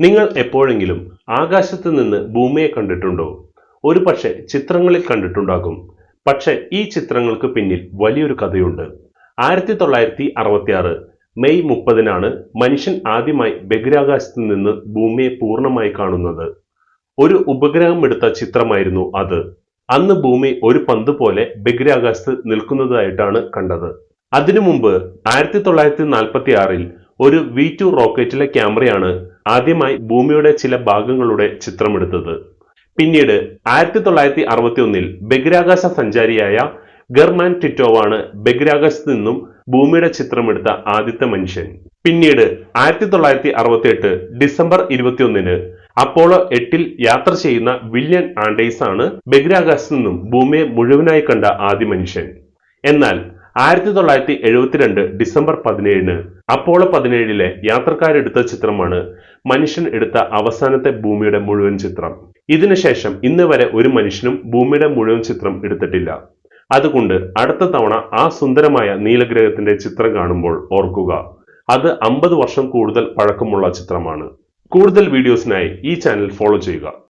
നിങ്ങൾ എപ്പോഴെങ്കിലും ആകാശത്ത് നിന്ന് ഭൂമിയെ കണ്ടിട്ടുണ്ടോ? ഒരു പക്ഷേ ചിത്രങ്ങളിൽ കണ്ടിട്ടുണ്ടാകും. പക്ഷേ ഈ ചിത്രങ്ങൾക്ക് പിന്നിൽ വലിയൊരു കഥയുണ്ട്. ആയിരത്തി തൊള്ളായിരത്തി അറുപത്തിയാറ് മെയ് മുപ്പതിനാണ് മനുഷ്യൻ ആദ്യമായി ബഹിരാകാശത്ത് നിന്ന് ഭൂമിയെ പൂർണമായി കാണുന്നത്. ഒരു ഉപഗ്രഹം എടുത്ത ചിത്രമായിരുന്നു അത്. അന്ന് ഭൂമി ഒരു പന്ത് പോലെ ബഹിരാകാശത്ത് നിൽക്കുന്നതായിട്ടാണ് കണ്ടത്. അതിനു മുമ്പ് ആയിരത്തി തൊള്ളായിരത്തി നാൽപ്പത്തി ആറിൽ ഒരു വി ടു റോക്കറ്റിലെ ക്യാമറയാണ് ആദ്യമായി ഭൂമിയുടെ ചില ഭാഗങ്ങളുടെ ചിത്രമെടുത്തത്. പിന്നീട് ആയിരത്തി തൊള്ളായിരത്തി അറുപത്തി ഒന്നിൽ ബഹിരാകാശ സഞ്ചാരിയായ ഗർമാൻ ടിറ്റോവാണ് ബഹിരാകാശത്ത് നിന്നും ഭൂമിയുടെ ചിത്രമെടുത്ത ആദ്യത്തെ മനുഷ്യൻ. പിന്നീട് ആയിരത്തി തൊള്ളായിരത്തി അറുപത്തി എട്ട് ഡിസംബർ ഇരുപത്തിയൊന്നിന് അപ്പോളോ എട്ടിൽ യാത്ര ചെയ്യുന്ന വില്യൻ ആൻഡേഴ്സ് ആണ് ബഹിരാകാശത്ത് നിന്നും ഭൂമിയെ മുഴുവനായി കണ്ട ആദ്യ മനുഷ്യൻ. എന്നാൽ ആയിരത്തി തൊള്ളായിരത്തി എഴുപത്തിരണ്ട് ഡിസംബർ പതിനേഴിന് അപ്പോളോ പതിനേഴിലെ യാത്രക്കാരെടുത്ത ചിത്രമാണ് മനുഷ്യൻ എടുത്ത അവസാനത്തെ ഭൂമിയുടെ മുഴുവൻ ചിത്രം. ഇതിനുശേഷം ഇന്ന് വരെ ഒരു മനുഷ്യനും ഭൂമിയുടെ മുഴുവൻ ചിത്രം എടുത്തിട്ടില്ല. അതുകൊണ്ട് അടുത്ത തവണ ആ സുന്ദരമായ നീലഗ്രഹത്തിന്റെ ചിത്രം കാണുമ്പോൾ ഓർക്കുക. അത് അമ്പത് വർഷം കൂടുതൽ പഴക്കമുള്ള ചിത്രമാണ്. കൂടുതൽ വീഡിയോസിനായി ഈ ചാനൽ ഫോളോ ചെയ്യുക.